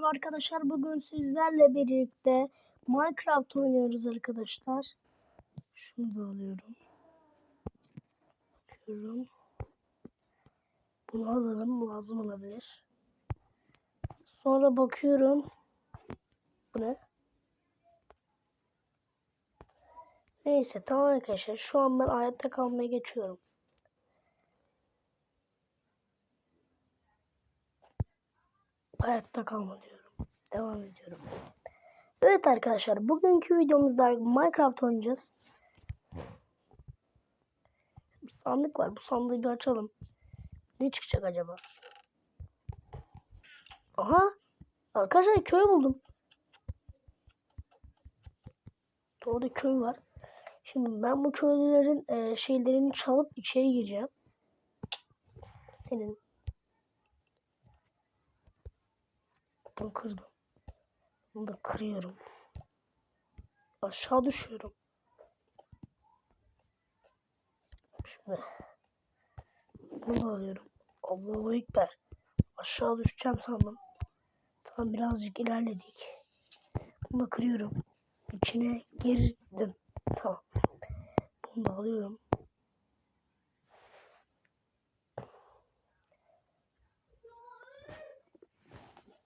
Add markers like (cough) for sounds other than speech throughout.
Merhaba arkadaşlar. Bugün sizlerle birlikte Minecraft oynuyoruz arkadaşlar. Şunu da alıyorum. Bakıyorum. Bunu alalım. Lazım olabilir. Sonra bakıyorum. Bu ne? Neyse tamam arkadaşlar. Şu an ben hayatta kalmaya geçiyorum. Hayatta kalma. Devam ediyorum. Evet arkadaşlar bugünkü videomuzda Minecraft oynayacağız. Bir sandık var. Bu sandığı bir açalım. Ne çıkacak acaba? Aha! Arkadaşlar köy buldum. Orada köy var. Şimdi ben bu köylülerin e, şeylerini çalıp içeri gireceğim. Senin Bunu kırdım. Bunu da kırıyorum. Aşağı düşüyorum. Şimdi bunu alıyorum. Allahu Ekber. Aşağı düşeceğim sandım. Tam birazcık ilerledik. Bunu kırıyorum. İçine girdim. Tamam. Bunu da alıyorum.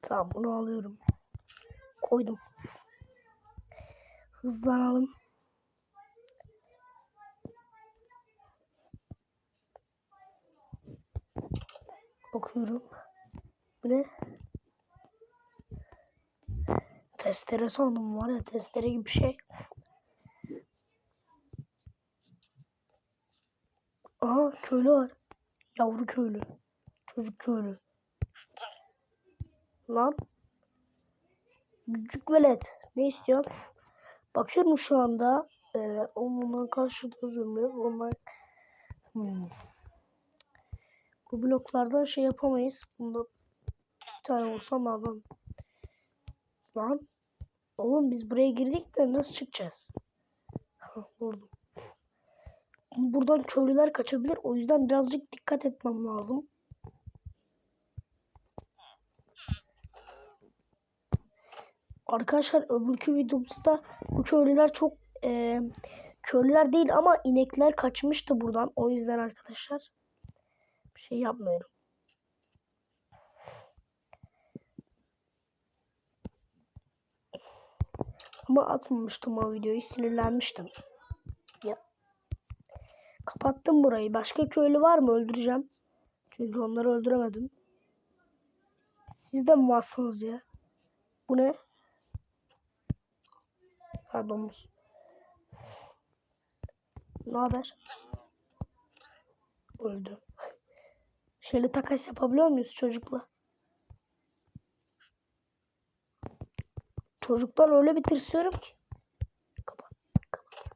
Tamam bunu alıyorum. Koydum. Hızlanalım. Bakıyorum. Bu ne? Testere sandım var ya testere gibi bir şey. Aha köylü var. Yavru köylü. Çocuk köylü. Lan. Küçük velet. Ne istiyorsun? Bakıyorum şu anda. E, onunla karşıda zümrüt. Onlar hmm. Bu bloklardan şey yapamayız. Bunda bir tane vursam adam. Lan. Oğlum biz buraya girdik de nasıl çıkacağız? Vurdum. Buradan köylüler kaçabilir. O yüzden birazcık dikkat etmem lazım. Arkadaşlar öbürkü videomuzda bu köylüler çok e, köylüler değil ama inekler kaçmıştı buradan. O yüzden arkadaşlar bir şey yapmıyorum. Ama atmamıştım o videoyu. Sinirlenmiştim. Ya. Kapattım burayı. Başka köylü var mı? Öldüreceğim. Çünkü onları öldüremedim. Siz de mi varsınız ya? Bu ne? Ha domuz. Ne haber? Öldü. Şöyle takas yapabiliyor muyuz çocukla? Çocuklar öyle bir tırsıyorum ki. Kapat, kapat.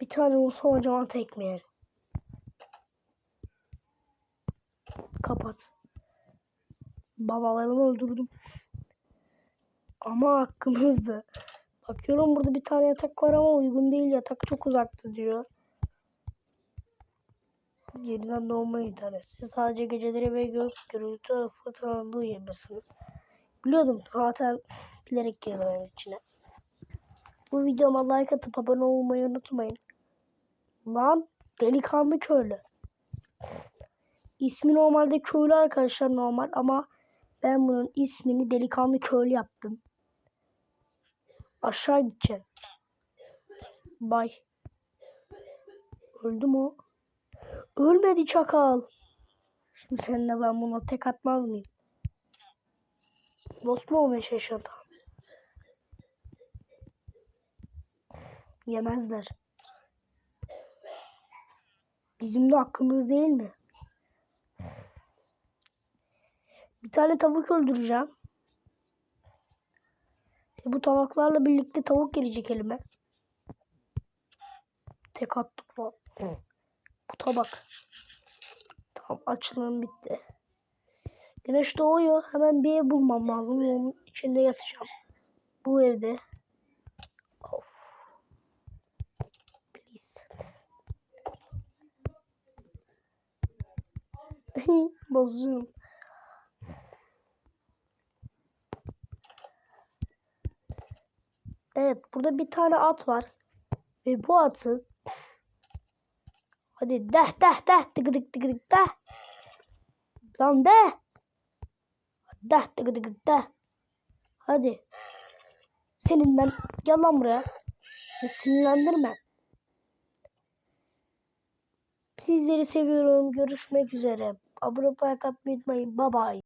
Bir tane vursam acaba tekme yer. Kapat. Babalarımı öldürdüm. Ama hakkımızdı. Bakıyorum burada bir tane yatak var ama uygun değil. Yatak çok uzakta diyor. Yeniden doğma interneti. Sadece geceleri ve gök gürültü fırtınalarında uyuyabilirsiniz. Biliyordum zaten bilerek girdim içine. Bu videoma like atıp abone olmayı unutmayın. Lan delikanlı köylü. İsmi normalde köylü arkadaşlar normal ama ben bunun ismini delikanlı köylü yaptım. Aşağı gideceğim. Bay. Öldü mü? Ölmedi çakal. Şimdi seninle ben buna tek atmaz mıyım? Dost mu olmaya şaşırdı? Yemezler. Bizim de hakkımız değil mi? Bir tane tavuk öldüreceğim. Bu tabaklarla birlikte tavuk gelecek elime. Tek attık lan. Bu tabak. Tamam açılım bitti. Güneş doğuyor. Hemen bir ev bulmam lazım. Onun içinde yatacağım. Bu evde. Of. Please. (laughs) Bozuyorum. Evet burada bir tane at var. Ve bu atı Hadi deh deh deh tık tık tık tık deh. Lan de. Deh tık tık tık deh. Hadi. Senin ben gel lan buraya. Ve sinirlendirme. Sizleri seviyorum. Görüşmek üzere. Abone olmayı, unutmayın. Bye bye.